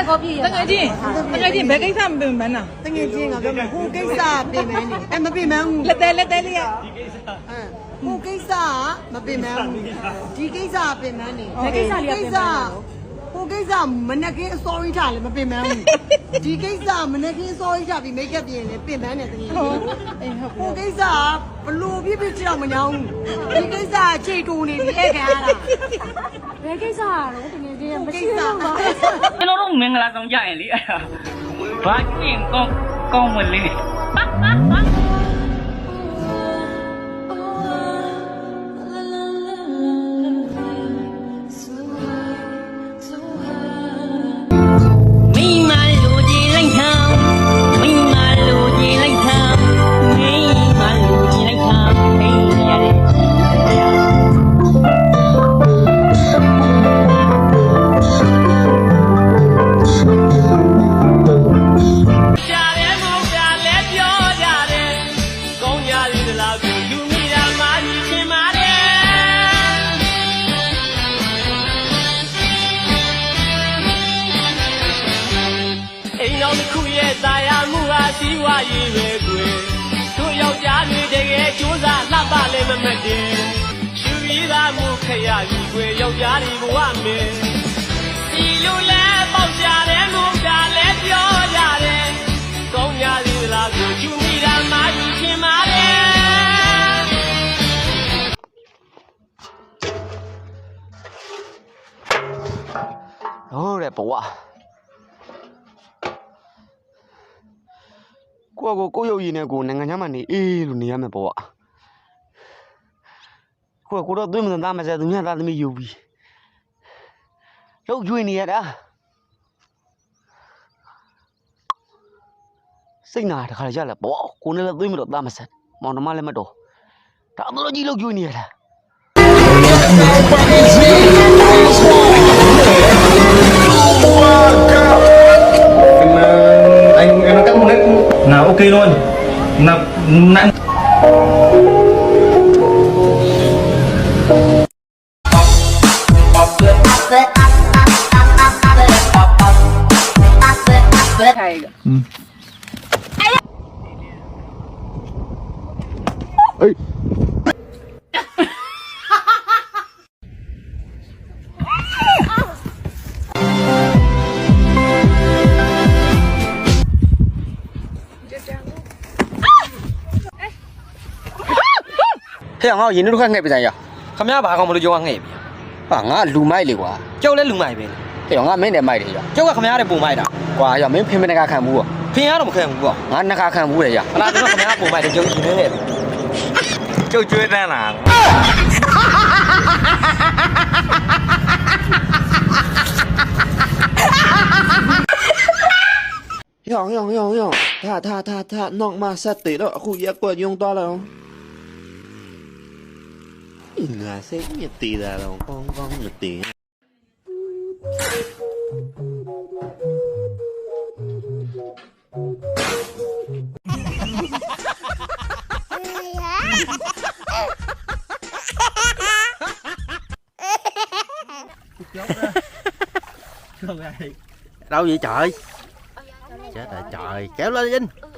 တက်ကောပြည့်ရတကယ်ချင်းတကယ်ချင်းဘယ်ကိစ္စမပင်မန်းတာတငယ်ချင်းကပြောမယ်ဟိုကိစ္စပြင်မန်းနေအဲမပြင်မန်းဘူးလက်သေးလက်သေးလေးရဟိုကိစ္စကမပြင်မန်းဘူးဒီကိစ္စကပြင်မန်းနေဘယ်ကိစ္စလေးကပြင်မန်းလဲ ဟိုကိစ္စမနက်ခင်း story ထားလည်းမပြင်မန်းဘူးဒီကိစ္စမနက်ခင်း story ထားပြီး make up ပြင်လည်းပြင်မန်းတယ်တကယ်ချင်းအေးဟုတ်ဟိုကိစ္စကဘလို့ပြပြချောင်းမညောင်းဘူးဒီကိစ္စကချိန်တူနေပြီအဲ့ခံရတာဘယ်ကိစ္စရတော့တကယ်ချင်းမရှိတော့ပါကျွန်တော်တို့မင်္ဂလာဆောင်ကြရင်လေအဲ့ဒါဘာကျင့်ကောင်းကောင်းမလေး မ်တော်တစ်ခုရဲ့တာယာမှုဟာစီးပွားရေးပဲကွယ်တို့ယောက်ျားတွေတကယ်ကြိုးစားလှပလည်းမမတ်တယ်ရှူပြီးသားမှုခရယူကွယ်ယောက်ျားတွေဘဝမယ်ဒီလိုလဲပေါက်ကြတယ်မဟုတ်တာလဲပြောကြတယ်ကောင်းကြသေးလားကိုယူမိတာမာကြီးခင်ပါတယ်ဟုတ်တဲ့ဘဝ ကိုယ့်ကိုယ်ကိုယ့်ရုပ်ရည်နဲ့ကိုယ်နိုင်ငံခြားမှာနေအေးလို့နေရမယ်ဘဝကိုယ့်ကကိုယ်တော့သွေးမစံသားမစဲသူများသားသမီးယူပြီးလောက်ကျွေးနေရတာစိတ်နာတခါကြလဲဘောကိုယ်နဲ့လည်းသွေးမတော့သားမစဲမောင်နှမလည်းမတော်ဒါအတော်ကြီးလောက်ကျွေးနေရတာ anh 那那。开一个，嗯，哎呀，哎。 ဟဲ့ငါကိုရင်နှုတ်ခတ်ငှဲ့ပြန်ရခမရဘာကောင်မလို့ကြောကငှဲ့ပြီဟာငါလူမိုက်လေကွာကျောက်လဲလူမိုက်ပဲဟဲ့ငါမင်းနဲ့မိုက်တယ်ရကျောက်ကခမရတဲ့ပုံမိုက်တာကွာရမင်းဖင်မနကခံဘူးကွာဖင်ရတော့မခံဘူးကွာငါနကခံဘူးလေရဟလာကျွန်တော်ခမရပုံမိုက်တယ်ကျောက်ရှင်နေတယ်ကျောက်ကျွေးတန်းလာရောင်ရောင်ရောင်ရောင်ဒါဒါဒါဒါနောက်မှဆက်တယ်တော့အခုရက်ကွက်ယုံသွားလိုက်အောင် là xếp nhật tì là đầu con con nhật tì đâu vậy trời? Chết rồi trời. Kéo lên vinh.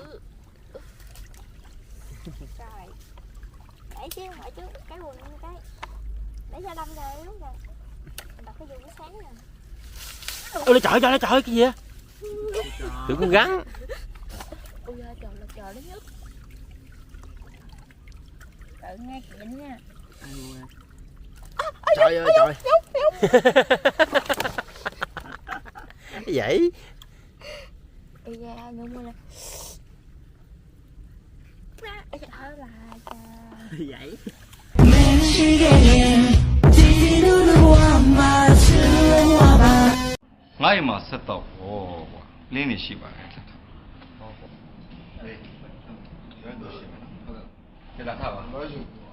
Chứ hỏi chứ cái quần cái. Để cho đâm rồi lúc rồi. Đọc cái dùng nó sáng nè. Ôi trời trời trời cái gì vậy? Tưởng con rắn ui ơi trời là trời nó nhức tự nghe chuyện nha. Trời ơi trời. Cái vậy ui da nhưng mà là Ê, trời ơi là trời 哎妈，石头，我我，你你去吧，石头。对，全都去吧，这哪差吧？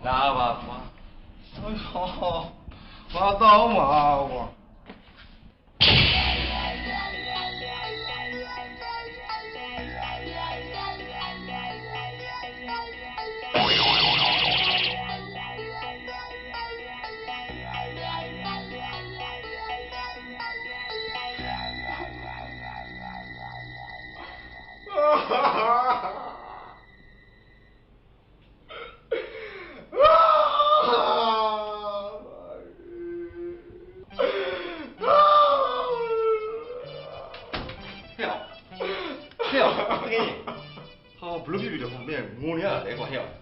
哪差吧？哎呦，妈刀嘛，我。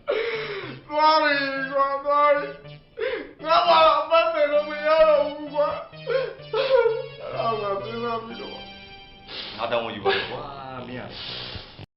抓了一抓抓了一抓抓了一抓抓了一抓抓了一抓抓了半天没五官他让我跟他们他等我一朋友哇明